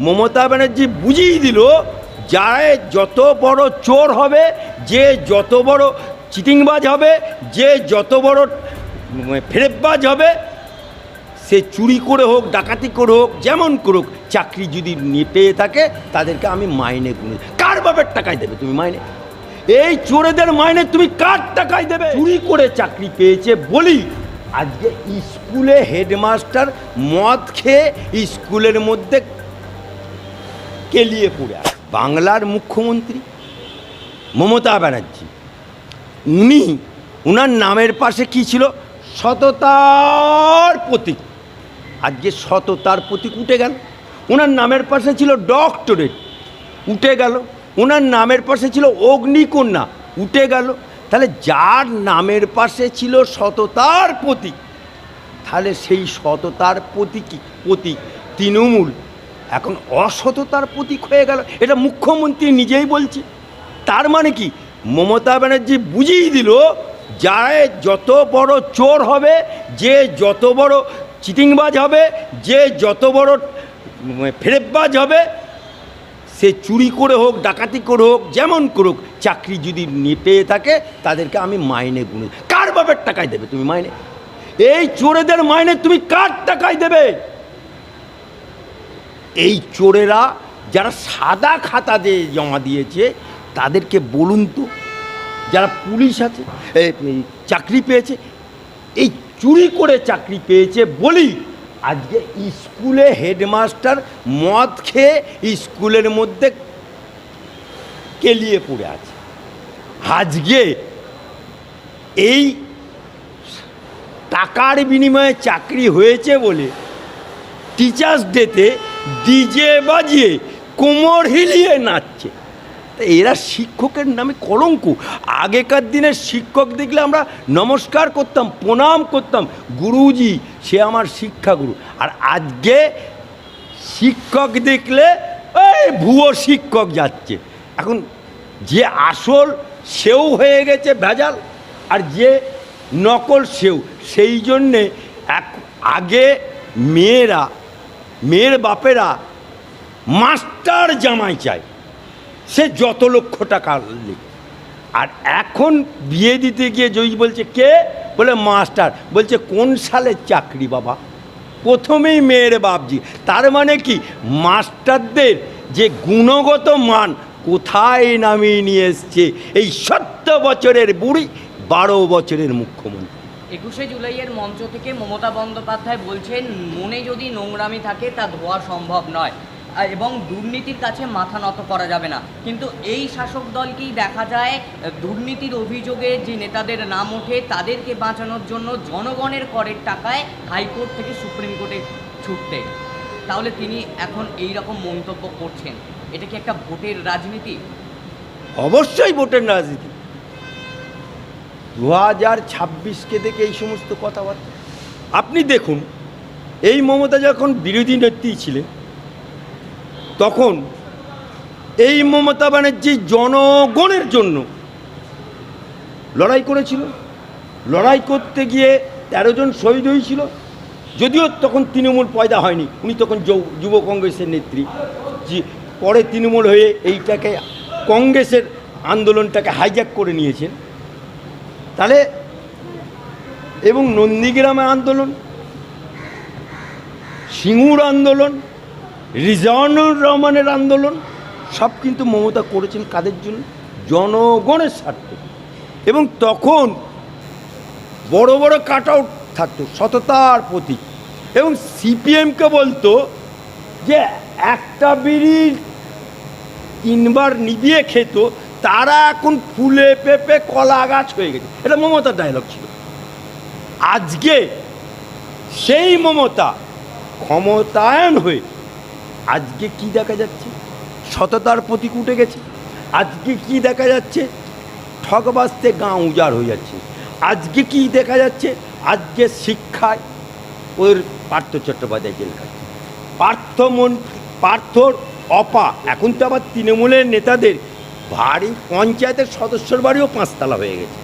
মমতা ব্যানার্জি বুঝিয়ে দিল যারা যত বড় চোর হবে যে যত বড় চিটিংবাজ হবে যে যত বড় উম, ফেরেববাজ হবে সে চুরি করে হোক ডাকাতি করে হোক যেমন করুক চাকরি যদি পেয়ে থাকে তাদেরকে আমি মাইনে গুনে কার বাপের টাকায় দেবে তুমি মাইনে? এই চোরেদের মাইনে তুমি কার টাকায় দেবে? চুরি করে চাকরি পেয়েছে বলি। আজকে স্কুলে হেডমাস্টার মদ খেয়ে স্কুলের মধ্যে কেলিয়ে পড়ে আছে? বাংলার মুখ্যমন্ত্রী মমতা ব্যানার্জি। উনি, উনার নামের পাশে কি ছিল? সততার প্রতীক। আজকে সততার প্রতীক উঠে গেল। ওনার নামের পাশে ছিল ডক্টরেট। উঠে গেল। ওনার নামের পাশে ছিল অগ্নিকন্যা। উঠে গেল। তাহলে যার নামের পাশে ছিল সততার প্রতীক, তাহলে সেই সততার প্রতীক প্রতীক তৃণমূল। এখন অসততার প্রতীক হয়ে গেল। এটা মুখ্যমন্ত্রী নিজেই বলছে। তার মানে কি? মমতা ব্যানার্জি বুঝিয়ে দিল যারা যত বড় চোর হবে যে যত বড় চিটিংবাজ হবে যে যত বড় উম, ফেরেববাজ হবে সে চুরি করে হোক ডাকাতি করে হোক যেমন করুক চাকরি যদি পেয়ে থাকে তাদেরকে আমি মাইনে গুনে কার বাপের টাকায় দেবে তুমি মাইনে? এই চোরেদের মাইনে তুমি কার টাকায় দেবে? এই চোরেরা যারা সাদা খাতা দিয়ে জমা দিয়েছে, তাদেরকে বলুন তো, যারা পুলিশ আছে চাকরি পেয়েছে, এই চুরি করে চাকরি পেয়েছে বলি, আজকে স্কুলে হেডমাস্টার মদ খেয়ে স্কুলের মধ্যে কেলিয়ে পড়ে আছে। আজকে এই টাকার বিনিময়ে চাকরি হয়েছে বলে টিচার্স ডেতে ডিজে বাজিয়ে কোমর হিলিয়ে নাচছে। এরা শিক্ষকের নামে কলঙ্ক। আগেকার দিনের শিক্ষক দেখলে আমরা নমস্কার করতাম, প্রণাম করতাম, গুরুজি, সে আমার শিক্ষাগুরু। আর আজকে শিক্ষক দেখলে এই ভুয়ো শিক্ষক যাচ্ছে। এখন যে আসল সেও হয়ে গেছে ভেজাল আর যে নকল সেও। সেই জন্যে এক আগে মেয়েরা মেয়ের বাপেরা মাস্টার জামাই চায়। সে যত লক্ষ টাকা লিখ আর এখন বিয়ে দিতে গিয়ে জয়ী বলছে, কে? বলে, মাস্টার। বলছে, কোন সালের চাকরি বাবা? প্রথমেই মেয়ের বাপজি। তার মানে কি? মাস্টারদের যে গুণগত মান কোথায় নামিয়ে নিয়ে এসছে? এই সত্তর বছরের বুড়ি, বারো বছরের মুখ্যমন্ত্রী। একুশে জুলাইয়ের মঞ্চ থেকে মমতা বন্দ্যোপাধ্যায় বলছেন, মনে যদি নোংরামি থাকে, তা ধোয়া সম্ভব নয়। এবং দুর্নীতির কাছে মাথা নত করা যাবে না। কিন্তু এই শাসক দলকেই দেখা যায়, দুর্নীতির অভিযোগে যে নেতাদের নাম ওঠে, তাদেরকে বাঁচানোর জন্য জনগণের করের টাকায় হাইকোর্ট থেকে সুপ্রিম কোর্টে ছুটতে। তাহলে তিনি এখন এই রকম মন্তব্য করছেন। এটা কি একটা ভোটের রাজনীতি? অবশ্যই ভোটের রাজনীতি। দু হাজার ছাব্বিশকে দেখে এই সমস্ত কথাবার্তা। আপনি দেখুন, এই মমতা যখন বিরোধী নেত্রী ছিলেন, তখন এই মমতা ব্যানার্জি জনগণের জন্য লড়াই করেছিল। লড়াই করতে গিয়ে তেরো জন শহীদ হয়েছিল। যদিও তখন তৃণমূল পয়দা হয়নি, উনি তখন যুব কংগ্রেসের নেত্রী। যে পরে তৃণমূল হয়ে এইটাকে কংগ্রেসের আন্দোলনটাকে হাইজ্যাক করে নিয়েছেন। তাহলে, এবং নন্দীগ্রামে আন্দোলন, সিঙ্গুর আন্দোলন রিজানুর রহমানের আন্দোলন, সব কিন্তু মমতা করেছেন কাদের জন্য? জনগণের স্বার্থে। এবং তখন বড় বড় কাট আউট থাকতো, সততার প্রতীক। এবং সিপিএমকে বলতো যে, একটা বিড়ি তিনবার নিবিয়ে খেত তারা এখন ফুলে পেঁপে, কলা গাছ হয়ে গেছে। এটা মমতার ডায়লগ ছিল। আজকে সেই মমতা ক্ষমতায়ন হয়ে আজকে কি দেখা যাচ্ছে? সততার প্রতীক উঠে গেছে। আজকে কি দেখা যাচ্ছে? ঠকবাস্তে গাঁ উজাড় হয়ে যাচ্ছে। আজকে কি দেখা যাচ্ছে? আজকে শিক্ষায় ওর পার্থ চট্টোপাধ্যায় জেল খাচ্ছে। পার্থ মন পার্থর অপা, এখন তো আবার তৃণমূলের নেতাদের বাড়ি পঞ্চায়েতের সদস্যর বাড়িও পাঁচতলা হয়ে গেছে।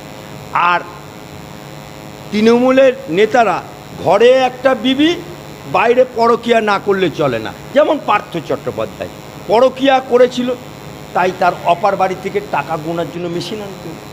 আর তৃণমূলের নেতারা ঘরে একটা বিবি, বাইরে পরকিয়া না করলে চলে না। যেমন পার্থ চট্টোপাধ্যায়। পরকিয়া করেছিল, তাই তার অপার বাড়ি থেকে টাকা গোনার জন্য মেশিন আনতে।